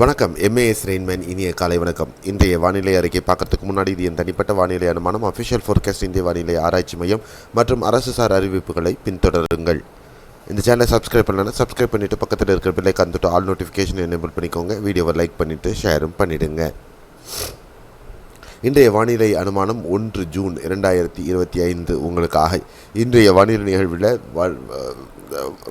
வணக்கம். MAS Rainman இனிய காலை வணக்கம். இன்றைய வானிலை அறிக்கை பார்க்கறதுக்கு முன்னாடி இது என் தனிப்பட்ட வானிலை அனுமானம். அஃபிஷியல் ஃபோர்காஸ்ட் இந்திய வானிலை ஆராய்ச்சி மையம் மற்றும் அரசு சார் அறிவிப்புகளை பின்தொடருங்கள். இந்த சேனலை சப்ஸ்கிரைப் பண்ணலன்னா சப்ஸ்கிரைப் பண்ணிவிட்டு பக்கத்தில் இருக்கிற பிள்ளைக்கு வந்துட்டு ஆல் நோட்டிஃபிகேஷன் எனேபிள் பண்ணிக்கோங்க. வீடியோவை லைக் பண்ணிவிட்டு ஷேரும் பண்ணிவிடுங்க இன்றைய வானிலை அனுமானம் ஒன்று ஜூன் இரண்டாயிரத்தி இருபத்தி ஐந்து உங்களுக்காக. இன்றைய வானிலை நிகழ்வில் வ-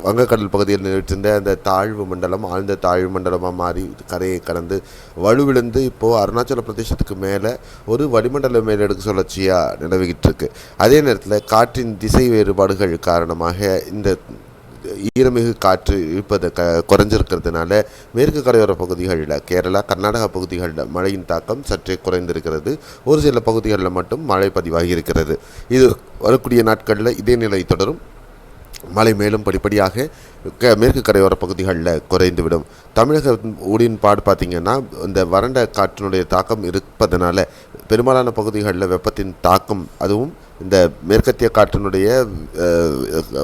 வங்கக்கடல் பகுதியில் நிகழ்ச்சிருந்த அந்த தாழ்வு மண்டலம் ஆழ்ந்த தாழ்வு மண்டலமாக மாறி கரையை கடந்து வலுவிழந்து இப்போது அருணாச்சல பிரதேசத்துக்கு மேலே ஒரு வளிமண்டல மேலடுக்கு சுழற்சியாக நிலவிக்கிட்டு இருக்கு. அதே நேரத்தில் காற்றின் திசை வேறுபாடுகள் காரணமாக இந்த ஈரமிகு காற்று இருப்பது க குறைஞ்சிருக்கிறதுனால மேற்கு கரையோர பகுதிகளில் கேரளா கர்நாடகா பகுதிகளில் மழையின் தாக்கம் சற்றே குறைந்திருக்கிறது. ஒரு சில பகுதிகளில் மட்டும் மழை பதிவாகி இருக்கிறது இது வரக்கூடிய நாட்களில் இதே நிலை தொடரும். மழை மேலும் படிப்படியாக க- மேற்கு கரையோர பகுதிகளில் குறைந்துவிடும். தமிழக ஊடின்பாடு பார்த்திங்கன்னா இந்த வறண்ட காற்றினுடைய தாக்கம் இருப்பதனால பெரும்பாலான பகுதிகளில் வெப்பத்தின் தாக்கம் அதுவும் இந்த மேற்கத்திய காற்றினுடைய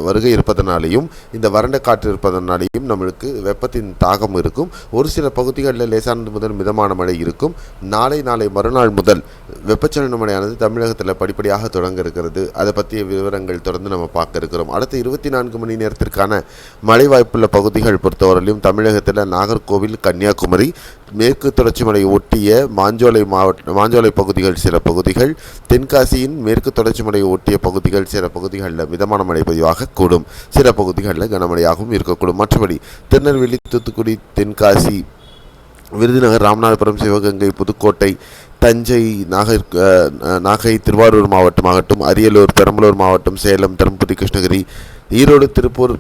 வருகை இருப்பதனாலேயும் இந்த வறண்ட காற்று இருப்பதனாலேயும் நம்மளுக்கு வெப்பத்தின் தாகம் இருக்கும். ஒரு சில பகுதிகளில் லேசானது முதல் மிதமான மழை இருக்கும். நாளை நாளை மறுநாள் முதல் வெப்பச்சலன மழையானது தமிழகத்தில் படிப்படியாக தொடங்க இருக்கிறது. அதை பற்றிய விவரங்கள் தொடர்ந்து நம்ம பார்க்க இருக்கிறோம். அடுத்த இருபத்தி நான்கு மணி நேரத்திற்கான மழை வாய்ப்புள்ள பகுதிகள் பொறுத்தவரையிலும் தமிழகத்தில் நாகர்கோவில் கன்னியாகுமரி மேற்கு தொடர்ச்சி மலை ஒட்டிய மாஞ்சோலை மாவட்ட மாஞ்சோலை பகுதிகள் சில பகுதிகள் தென்காசியின் மேற்கு தொடர்ச்சி மலை ஒட்டிய பகுதிகள் சில பகுதிகளில் மிதமான மழை பதிவாக கூடும். சில பகுதிகளில் கனமழையாகவும் இருக்கக்கூடும். மற்றபடி திருநெல்வேலி தூத்துக்குடி தென்காசி விருதுநகர் ராமநாதபுரம் சிவகங்கை புதுக்கோட்டை தஞ்சை நாகை நாகை திருவாரூர் மாவட்டமாகட்டும் அரியலூர் பெரம்பலூர் மாவட்டம் சேலம் தருமபுரி கிருஷ்ணகிரி ஈரோடு திருப்பூர்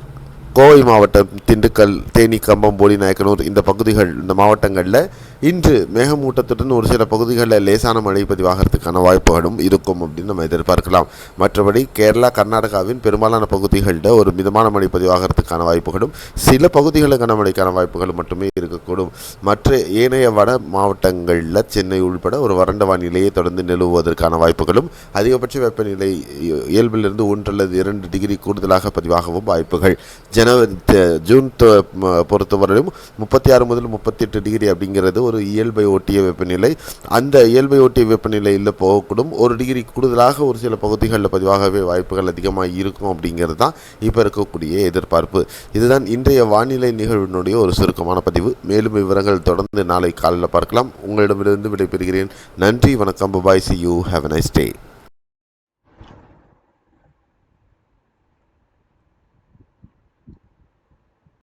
கோவை மாவட்டம் திண்டுக்கல் தேனி கம்பம் போடி நாயக்கனூர் இந்த பகுதிகள் இந்த மாவட்டங்களில் இன்று மேகமூட்டத்துடன் ஒரு சில பகுதிகளில் லேசான மழை பதிவாகிறதுக்கான வாய்ப்புகளும் இருக்கும் அப்படின்னு நம்ம எதிர்பார்க்கலாம். மற்றபடி கேரளா கர்நாடகாவின் பெரும்பாலான பகுதிகளில் ஒரு மிதமான மழை பதிவாகிறதுக்கான வாய்ப்புகளும் சில பகுதிகளில் கனமழைக்கான வாய்ப்புகள் மட்டுமே இருக்கக்கூடும். மற்ற ஏனைய வட மாவட்டங்களில் சென்னை உள்பட ஒரு வறண்ட வானிலையை தொடர்ந்து நிலவுவதற்கான வாய்ப்புகளும் அதிகபட்ச வெப்பநிலை இ- இயல்பிலிருந்து ஒன்று அல்லது இரண்டு டிகிரி கூடுதலாக பதிவாகவும் வாய்ப்புகள். ஜனவரி ஜூன் பொறுத்தவரையிலும் முப்பத்தி ஆறு முதல் முப்பத்தி எட்டு டிகிரி அப்படிங்கிறது ஒரு இயல்பை ஒட்டிய வெப்பநிலை அந்த இயல்பை ஒட்டிய வெப்பநிலையில் போகக்கூடும். ஒரு டிகிரி கூடுதலாக ஒரு சில பகுதிகளில் பதிவாகவே வாய்ப்புகள் அதிகமாக இருக்கும் அப்படிங்கிறது தான் இப்போ இருக்கக்கூடிய எதிர்பார்ப்பு. இதுதான் இன்றைய வானிலை நிகழ்வினுடைய ஒரு சுருக்கமான பதிவு. மேலும் விவரங்கள் தொடர்ந்து நாளை காலையில் பார்க்கலாம். உங்களிடமிருந்து விடைபெறுகிறேன். நன்றி வணக்கம் bye see you have nice day